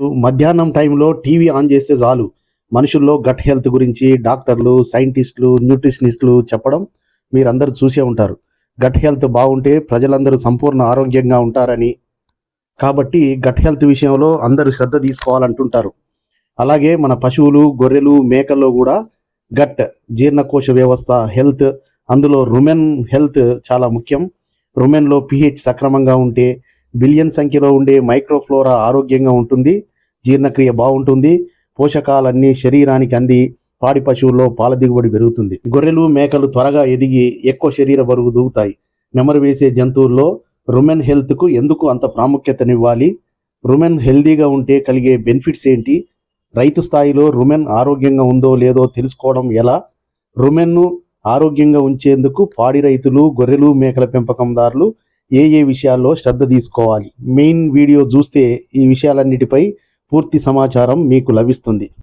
మధ్యాహ్నం టైంలో TV on చేస్తే చాలు. మనుషుల్లో గట్ హెల్త్ గురించి డాక్టర్లు సైంటిస్టులు న్యూట్రిషనిస్టులు చెప్పడం మీరందరూ చూసే ఉంటారు. గట్ హెల్త్ బాగుంటే ప్రజలందరూ సంపూర్ణ ఆరోగ్యంగా ఉంటారని. కాబట్టి గట్ హెల్త్ విషయంలో అందరూ శ్రద్ధ తీసుకోవాలంటుంటారు. అలాగే మన పశువులు గొర్రెలు మేకల్లో కూడా గట్ జీర్ణకోశ వ్యవస్థ హెల్త్ అందులో రుమెన్ హెల్త్ చాలా ముఖ్యం. రుమెన్లో పిహెచ్ సక్రమంగా ఉంటే బిలియన్ సంఖ్యలో ఉండే మైక్రోఫ్లోరా ఆరోగ్యంగా ఉంటుంది జీర్ణక్రియ బాగుంటుంది పోషకాలన్నీ శరీరానికి అంది పాడి పశువుల్లో పాల దిగుబడి పెరుగుతుంది. గొర్రెలు మేకలు త్వరగా ఎదిగి ఎక్కువ శరీర బరువు దూగుతాయి నెమరు వేసే జంతువుల్లో రుమెన్ హెల్త్కు ఎందుకు అంత ప్రాముఖ్యతనివ్వాలి? రుమెన్ హెల్దీగా ఉంటే కలిగే బెనిఫిట్స్ ఏంటి? రైతు స్థాయిలో రుమెన్ ఆరోగ్యంగా ఉందో లేదో తెలుసుకోవడం ఎలా? రుమెన్ను ఆరోగ్యంగా ఉంచేందుకు పాడి రైతులు గొర్రెలు మేకల పెంపకందారులు ఏ ఏ విషయాల్లో శ్రద్ధ తీసుకోవాలి? మెయిన్ వీడియో చూస్తే ఈ విషయాలన్నిటిపై పూర్తి సమాచారం మీకు లభిస్తుంది.